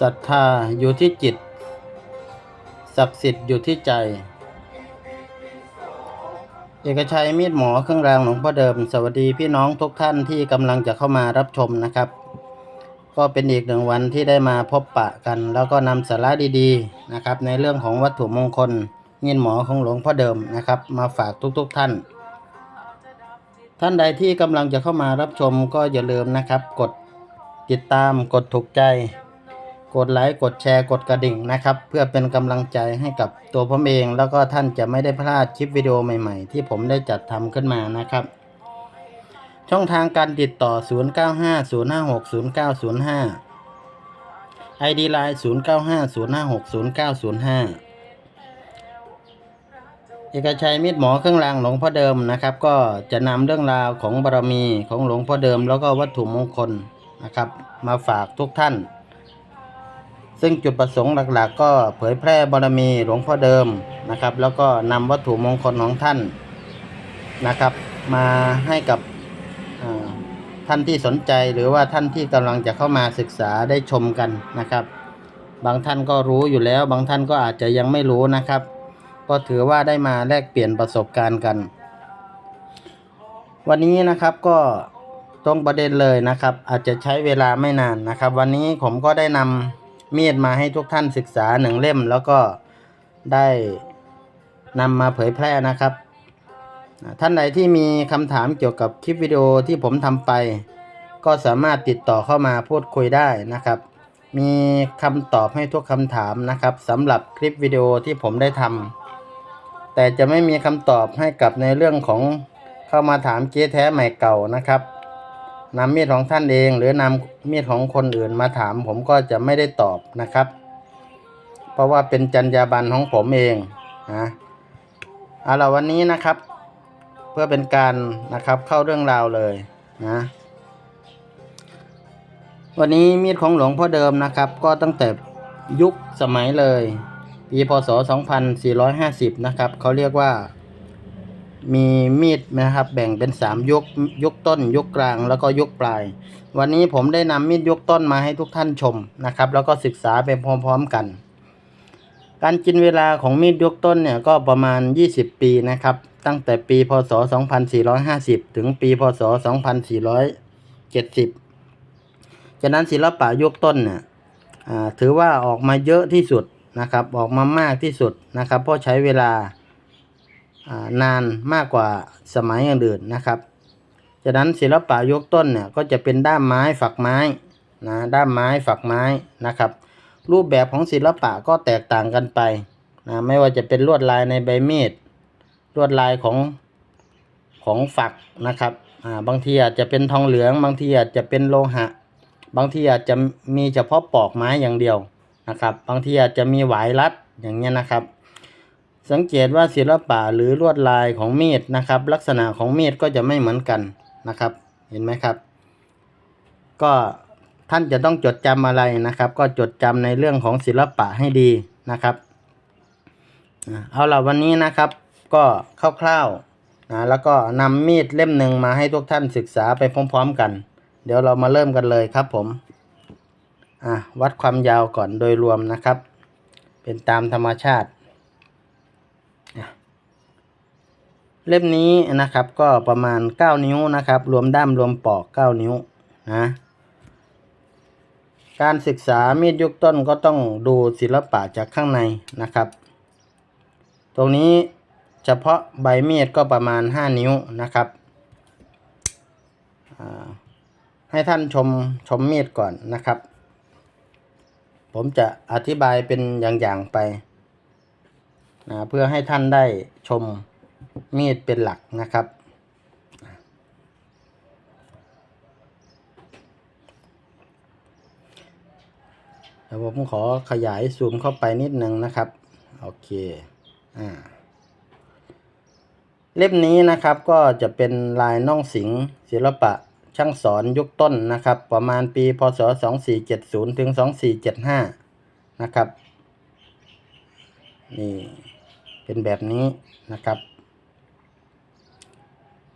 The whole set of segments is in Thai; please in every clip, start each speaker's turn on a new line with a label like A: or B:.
A: ศรัทธาอยู่ที่จิต ศักดิ์สิทธิ์อยู่ที่ใจ เอกชัยมีดหมอเครื่องรางหลวงพ่อเดิม สวัสดีพี่น้องทุกท่านที่กำลังจะเข้ามารับชมนะครับ ก็เป็นอีกหนึ่งวันที่ได้มาพบปะกัน แล้วก็นำสาระดีๆนะครับ ในเรื่องของวัตถุมงคลมีดหมอของหลวงพ่อเดิมนะครับ มาฝากทุกๆท่าน ท่านใดที่กำลังจะเข้ามารับชมก็อย่าลืมนะครับ กดติดตามกดถูกใจ กดไลค์กดแชร์กดกระดิ่งนะครับ เพื่อเป็นกำลังใจให้กับตัวผมเอง แล้วก็ท่านจะไม่ได้พลาดคลิปวิดีโอใหม่ๆ ที่ผมได้จัดทำขึ้นมานะครับ ช่องทางการติดต่อ 0950560905 ID Line 0950560905 เอกชัยมิตรหมอเครื่องรางหลวงพ่อเดิมนะครับ ก็จะนำเรื่องราวของบารมีของหลวงพ่อเดิม แล้วก็วัตถุมงคลนะครับ มาฝากทุกท่าน ซึ่งจุดประสงค์หลักๆ ก็เผยแพร่บารมีหลวงพ่อเดิมนะครับ แล้วก็นำวัตถุมงคลของท่านนะครับ มาให้กับท่านที่สนใจหรือว่าท่านที่กำลังจะเข้ามาศึกษาได้ชมกันนะครับ บางท่านก็รู้อยู่แล้ว บางท่านก็อาจจะยังไม่รู้นะครับ ก็ถือว่าได้มาแลกเปลี่ยนประสบการณ์กัน วันนี้นะครับก็ตรงประเด็นเลยนะครับ อาจจะใช้เวลาไม่นานนะครับ วันนี้ผมก็ได้นำ มีดมาให้ทุกท่านศึกษาหนึ่งเล่ม แล้วก็ได้นำมาเผยแพร่นะครับ ท่านใดที่มีคำถามเกี่ยวกับคลิปวิดีโอที่ผมทำไป ก็สามารถติดต่อเข้ามาพูดคุยได้นะครับ มีคำตอบให้ทุกคำถามนะครับสำหรับคลิปวิดีโอที่ผมได้ทำแต่จะไม่มีคำตอบให้กับในเรื่องของเข้ามาถามเก๊แท้ใหม่เก่านะครับ นำมีดของท่านเอง หรือนำมีดของคนอื่นมาถาม ผมก็จะไม่ได้ตอบนะครับ เพราะว่าเป็นจรรยาบรรณของผมเองนะเอาละวันนี้นะครับ เพื่อเป็นการนะครับเข้าเรื่องราวเลยนะวันนี้มีดของหลวงพ่อเดิมนะครับ ก็ตั้งแต่ยุคสมัยเลยปีพศ 2450 นะครับเขาเรียกว่า มีมีดนะครับ แบ่งเป็น3ยุคยุคต้นยุคกลางแล้วก็ยุคปลาย วันนี้ผมได้นำมีดยุคต้นมาให้ทุกท่านชมนะครับ แล้วก็ศึกษาไปพร้อม ๆกัน การกินเวลาของมีดยุคต้นเนี่ยก็ประมาณ 20 ปีนะครับ ตั้งแต่ปีพศ 2450 ถึงปีพศ 2470 ฉะนั้นศิลปะยุคต้นเนี่ยถือว่าออกมาเยอะที่สุดนะครับ ออกมามากที่สุดนะครับ เพราะใช้เวลา นานมากกว่าสมัยอื่นนะครับฉะนั้นศิลปะยุคต้นเนี่ยก็จะเป็นด้ามไม้ฝักไม้นะด้ามไม้ฝักไม้นะครับ รูปแบบของศิลปะก็แตกต่างกันไปนะไม่ว่าจะเป็นลวดลายในใบมีดลวดลายของของฝักนะครับอ่าบางทีอาจจะเป็นทองเหลืองบางทีอาจจะเป็นโลหะ บางทีอาจจะมีเฉพาะปอกไม้อย่างเดียวนะครับ บางทีอาจจะมีหวายรัดอย่างเงี้ยนะครับ สังเกตว่าศิลปะหรือลวดลายของมีดนะครับ ลักษณะของมีดก็จะไม่เหมือนกันนะครับ เห็นไหมครับ ก็ท่านจะต้องจดจำอะไรนะครับ ก็จดจำในเรื่องของศิลปะให้ดีนะครับเอาล่ะวันนี้นะครับ ก็คร่าวๆนะแล้วก็นำมีดเล่มหนึ่งมาให้ทุกท่านศึกษาไปพร้อม ๆ กัน เดี๋ยวเรามาเริ่มกันเลยครับผมอะวัดความยาวก่อนโดยรวมนะครับ เป็นตามธรรมชาติอะ เล่มนี้นะครับก็ประมาณ 9 นิ้วนะครับ รวมด้ามรวมปอก 9 นิ้วนะการศึกษามีดยุคต้นก็ต้องดูศิลปะจากข้างในนะครับ ตรงนี้เฉพาะใบมีดก็ประมาณ 5 นิ้วนะครับ ให้ท่านชมชมมีดก่อนนะครับ ผมจะอธิบายเป็นอย่างๆไปนะเพื่อให้ท่านได้ชม มีดเป็นหลักนะครับเดี๋ยวผมขอขยายซูมเข้าไปนิดนึงนะครับ โอเค อ่า เล่มนี้นะครับก็จะเป็นลายน่องสิงศิลปะช่างสอนยุคต้นนะครับ ประมาณปีพศ 2470 ถึง 2475 นะครับ นี่ เป็นแบบนี้นะครับ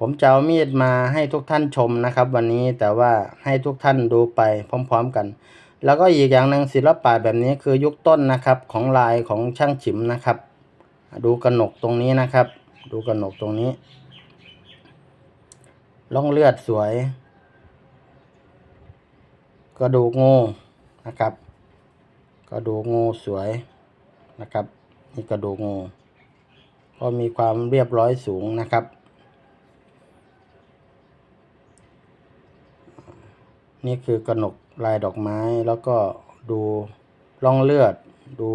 A: ผมจะเอามีดมาให้ทุกท่านชมนะครับ วันนี้แต่ว่าให้ทุกท่านดูไปพร้อม ๆกัน แล้วก็อีกอย่างหนึ่งศิลปะแบบนี้คือยุคต้นนะครับของลายของช่างฉิมนะครับ ดูกระหนกตรงนี้นะครับ ดูกระหนกตรงนี้ล่องเลือดสวย กระดูกงูนะครับ กระดูกงูสวยนะครับนี่กระดูกงูก็มีความเรียบร้อยสูงนะครับ นี่คือกระหนกลายดอกไม้แล้วก็ดูร่องเลือด ดู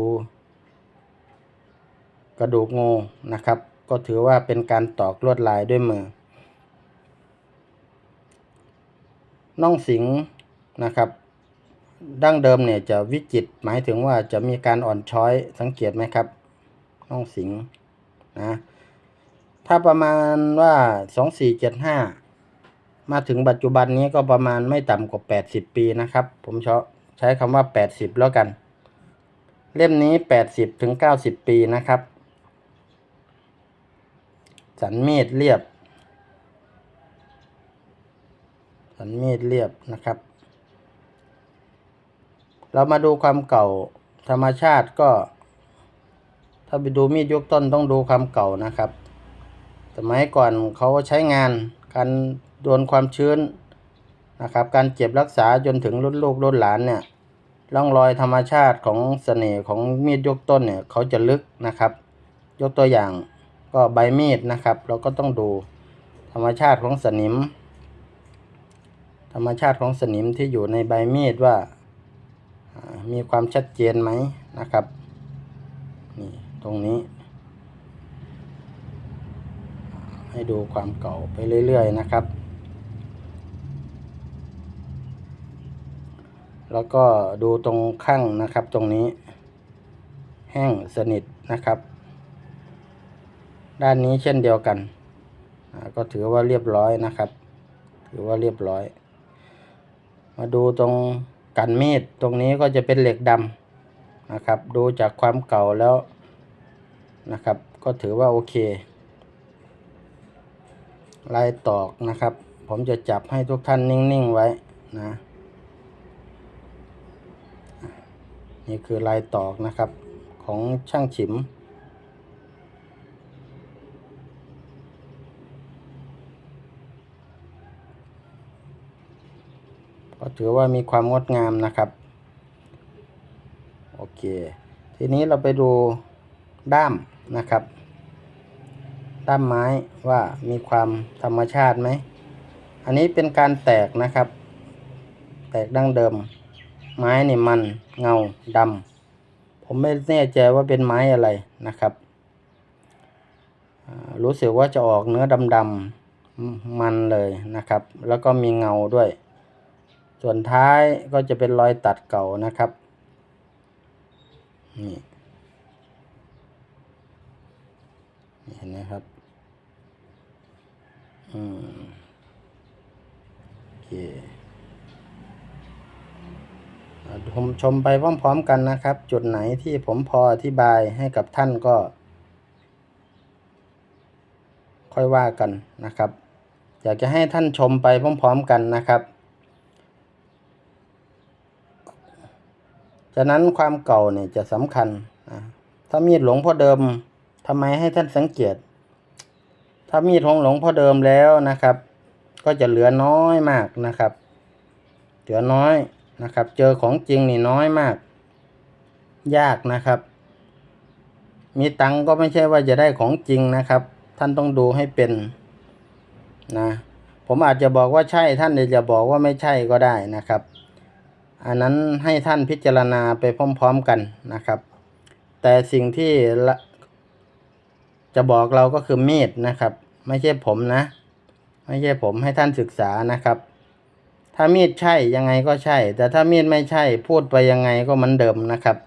A: กระดูกงูนะครับ ก็ถือว่าเป็นการตอกลวดลายด้วยมือน่องสิงนะครับ ดั้งเดิมเนี่ยจะวิจิตหมายถึงว่าจะมีการอ่อนช้อยสังเกตไหมครับน่องสิงนะถ้าประมาณว่าสองสี่เจ็ดห้า มาถึงปัจจุบันนี้ก็ประมาณไม่ต่ำกว่าแปดสิบปีนะครับ ผมชอใช้คำว่าแปดสิบแล้วกัน เล่มนี้แปดสิบถึงเก้าสิบปีนะครับ สันมีดเรียบ สันมีดเรียบนะครับ เรามาดูความเก่าธรรมชาติก็ ถ้าไปดูมีดยกต้นต้องดูความเก่านะครับ สมัยก่อนเขาใช้งานการ โดนความชื้นนะครับ การเจ็บรักษาจนถึงรุ่นลูกรุ่นหลานเนี่ยร่องรอยธรรมชาติของเสน่ห์ของมีดยกต้นเนี่ยเขาจะลึกนะครับ ยกตัวอย่างก็ใบมีดนะครับ เราก็ต้องดูธรรมชาติของสนิม ธรรมชาติของสนิมที่อยู่ในใบมีดว่าอ่ามีความชัดเจนไหมนะครับนี่ตรงนี้ ให้ดูความเก่าไปเรื่อยๆนะครับ แล้วก็ดูตรงข้างนะครับตรงนี้ แห้งสนิทนะครับ ด้านนี้เช่นเดียวกัน ก็ถือว่าเรียบร้อยนะครับ ถือว่าเรียบร้อย มาดูตรงกันมีดตรงนี้ก็จะเป็นเหล็กดำนะครับ ดูจากความเก่าแล้วนะครับ ก็ถือว่าโอเค ลายตอกนะครับ ผมจะจับให้ทุกท่านนิ่ง ๆ ไว้นะ นี่คือลายตอกนะครับของช่างฉิม ก็ถือว่ามีความงดงามนะครับ โอเค ทีนี้เราไปดูด้ามนะครับ ด้ามไม้ว่ามีความธรรมชาติไหม อันนี้เป็นการแตกนะครับ แตกดั้งเดิม ไม้นี่มันเงาดำผมไม่แน่ใจว่าเป็นไม้อะไรนะครับรู้สึกว่าจะออกเนื้อดำๆมันเลยนะครับ แล้วก็มีเงาด้วย ส่วนท้ายก็จะเป็นรอยตัดเก่านะครับนี่นี่เห็นไหมครับอืมโอเค ผมชมไปพร้อมๆกันนะครับ จุดไหนที่ผมพออธิบายให้กับท่านก็ ค่อยว่ากันนะครับ อยากจะให้ท่านชมไปพร้อมๆกันนะครับฉะนั้นความเก่าเนี่ยจะสำคัญถ้ามีดหลวงพ่อเดิมทำไมให้ท่านสังเกต ถ้ามีดของหลวงพ่อเดิมแล้วนะครับ ก็จะเหลือน้อยมากนะครับ เหลือน้อย นะครับ เจอของจริงนี่น้อยมาก ยากนะครับ มีตังก็ไม่ใช่ว่าจะได้ของจริงนะครับ ท่านต้องดูให้เป็นนะผมอาจจะบอกว่าใช่ท่านอาจจะบอกว่าไม่ใช่ก็ได้นะครับ อันนั้นให้ท่านพิจารณาไปพร้อม ๆกันนะครับ แต่สิ่งที่จะบอกเราก็คือมีดนะครับ ไม่ใช่ผมนะ ไม่ใช่ผมให้ท่านศึกษานะครับ ถ้ามีดใช่ยังไงก็ใช่ แต่ถ้ามีดไม่ใช่พูดไปยังไงก็เหมือนเดิมนะครับ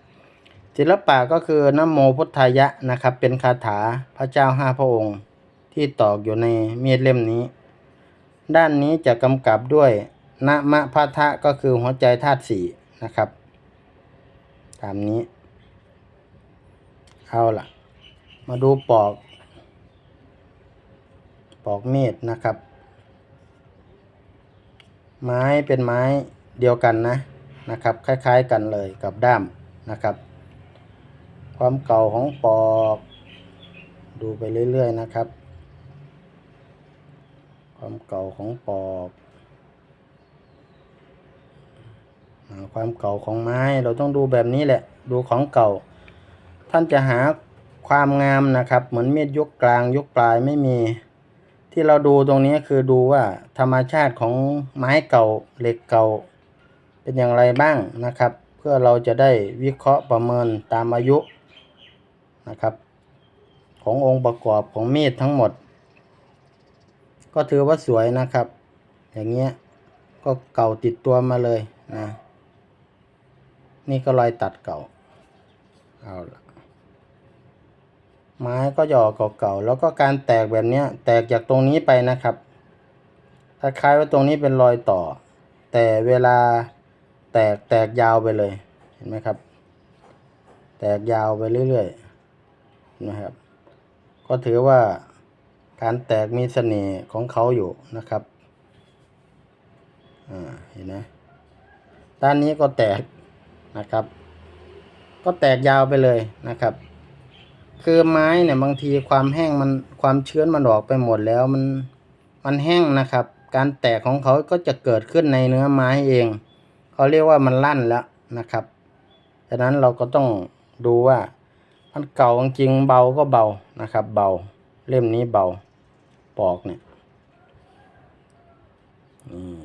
A: ศิลปะก็คือนโมพุทธายะนะครับ เป็นคาถาพระเจ้าห้าพระองค์ ที่ตอกอยู่ในมีดเล่มนี้ ด้านนี้จะกำกับด้วยนะมะพะทะก็คือหัวใจธาตุสี่นะครับ ตามนี้ เอาล่ะ มาดูปอก ปอกมีดนะครับ ไม้เป็นไม้เดียวกันนะนะครับ คล้าย ๆ กันเลยกับด้ามนะครับ ความเก่าของปอก ดูไปเรื่อย ๆ นะครับ ความเก่าของปอกความเก่าของไม้เราต้องดูแบบนี้แหละ ดูของเก่า ท่านจะหาความงามนะครับ เหมือนเมีดยกกลางยกปลายไม่มี ที่เราดูตรงนี้คือดูว่าธรรมชาติของไม้เก่าเหล็กเก่า เป็นอย่างไรบ้างนะครับ เพื่อเราจะได้วิเคราะห์ประเมินตามอายุนะครับ ขององค์ประกอบของมีดทั้งหมด ก็ถือว่าสวยนะครับ อย่างเงี้ยก็เก่าติดตัวมาเลยนะนี่ก็รอยตัดเก่าเอาละ ไม้ก็จะออกเก่าๆแล้วก็การแตกแบบนี้แตกจากตรงนี้ไปนะครับคล้ายๆว่าตรงนี้เป็นรอยต่อ แต่เวลาแตกแตกยาวไปเลยเห็นไหมครับ แตกยาวไปเรื่อยๆเห็นะครับ ก็ถือว่าการแตกมีเสน่ห์ของเขาอยู่นะครับอ่าเห็นไหมด้านนี้ก็แตกนะครับ ก็แตกยาวไปเลยนะครับ คือไม้เนี่ยบางทีความแห้งมันความเชื้นมันออกไปหมดแล้วมันมันแห้งนะครับ การแตกของเขาก็จะเกิดขึ้นในเนื้อไม้เอง เขาเรียกว่ามันลั่นแล้วนะครับฉะนั้นเราก็ต้องดูว่ามันเก่าจริงเบาก็เบานะครับ เบาเล่มนี้เบาปอกเนี่ยอืม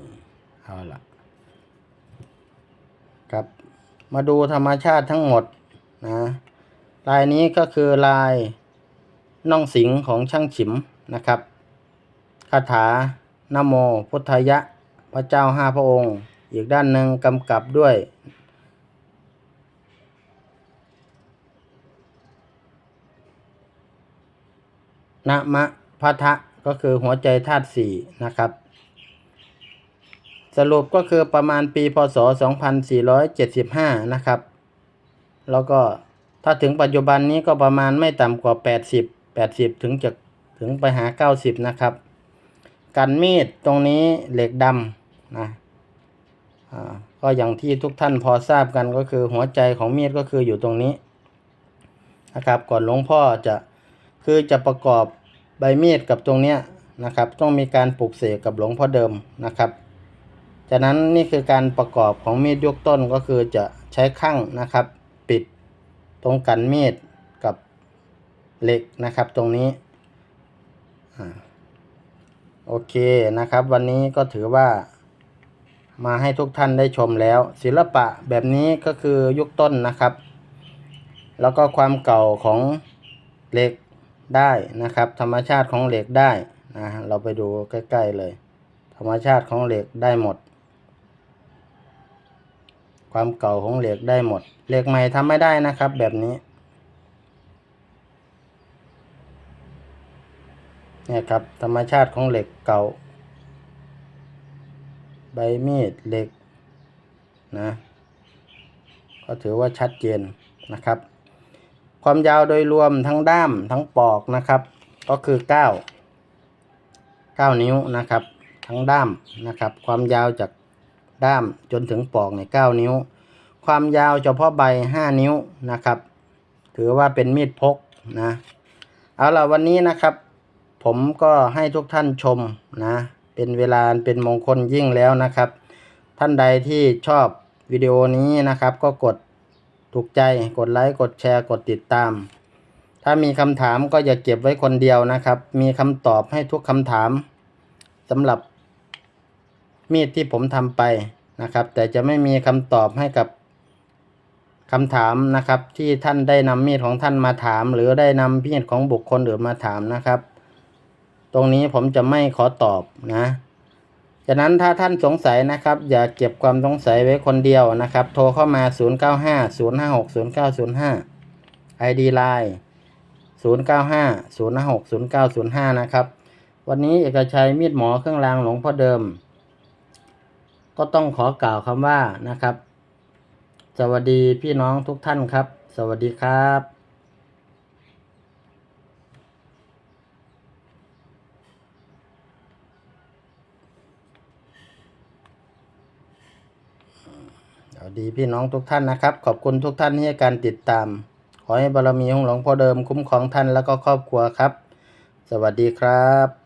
A: เอาละครับ มาดูธรรมชาติทั้งหมดนะ ลายนี้ก็คือลายน่องสิงของช่างฉิมนะครับคาถานโมพุทธยะ พระเจ้าห้าพระองค์ อีกด้านหนึ่งกำกับด้วย นะมะพะทะก็คือหัวใจธาตุสี่นะครับ สรุปก็คือประมาณปีพศ 2475 นะครับ แล้วก็ ถ้าถึงปัจจุบันนี้ก็ประมาณไม่ต่ำกว่า 80 80 ถึงจะถึงไปหา 90 นะครับ กันมีดตรงนี้เหล็กดำนะอ่าก็อย่างที่ทุกท่านพอทราบกันก็คือหัวใจของมีดก็คืออยู่ตรงนี้นะครับก่อนหลวงพ่อจะคือจะประกอบใบมีดกับตรงเนี้ยนะครับ ต้องมีการปลูกเสกกับหลวงพ่อเดิมนะครับจากนั้นนี่คือการประกอบของมีดยกต้นก็คือจะใช้ข้างนะครับ ตรงกันมีดกับเหล็กนะครับตรงนี้โอเคนะครับ วันนี้ก็ถือว่ามาให้ทุกท่านได้ชมแล้ว ศิลปะแบบนี้ก็คือยุคต้นนะครับ แล้วก็ความเก่าของเหล็กได้นะครับ ธรรมชาติของเหล็กได้นะเราไปดูใกล้ ๆเลย ธรรมชาติของเหล็กได้หมด ความเก่าของเหล็กได้หมด เหล็กใหม่ทำไม่ได้นะครับ แบบนี้เนี่ยครับธรรมชาติของเหล็กเก่า ใบมีดเหล็กนะก็ถือว่าชัดเจนนะครับ ความยาวโดยรวมทั้งด้ามทั้งปอกนะครับ ก็คือ 9 9 นิ้วนะครับ ทั้งด้ามนะครับ ความยาวจาก ด้ามจนถึงปอกเนี่ย9นิ้ว ความยาวเฉพาะใบ5นิ้วนะครับ ถือว่าเป็นมีดพกนะเอาล่ะวันนี้นะครับ ผมก็ให้ทุกท่านชมนะ เป็นเวลาเป็นมงคลยิ่งแล้วนะครับ ท่านใดที่ชอบวิดีโอนี้นะครับ ก็กดถูกใจกดไลค์กดแชร์กดติดตาม ถ้ามีคำถามก็อย่าเก็บไว้คนเดียวนะครับ มีคำตอบให้ทุกคำถามสำหรับ มีดที่ผมทำไปนะครับ แต่จะไม่มีคำตอบให้กับคำถามนะครับ ที่ท่านได้นำมีดของท่านมาถาม หรือได้นำมีดของบุคคลอื่นมาถามนะครับ ตรงนี้ผมจะไม่ขอตอบนะฉะนั้นถ้าท่านสงสัยนะครับ อย่าเก็บความสงสัยไว้คนเดียวนะครับ โทรเข้ามา 0950560905 ID Line 0950560905 นะครับ วันนี้เอกชัยมีดหมอเครื่องรางหลวงพ่อเดิม ก็ต้องขอกล่าวคำว่านะครับ สวัสดีพี่น้องทุกท่านครับ สวัสดีครับสวัสดีพี่น้องทุกท่านนะครับ ขอบคุณทุกท่านที่ให้การติดตาม ขอให้บารมีของหลวงพ่อเดิมคุ้มครองท่านแล้วก็ครอบครัวครับ สวัสดีครับ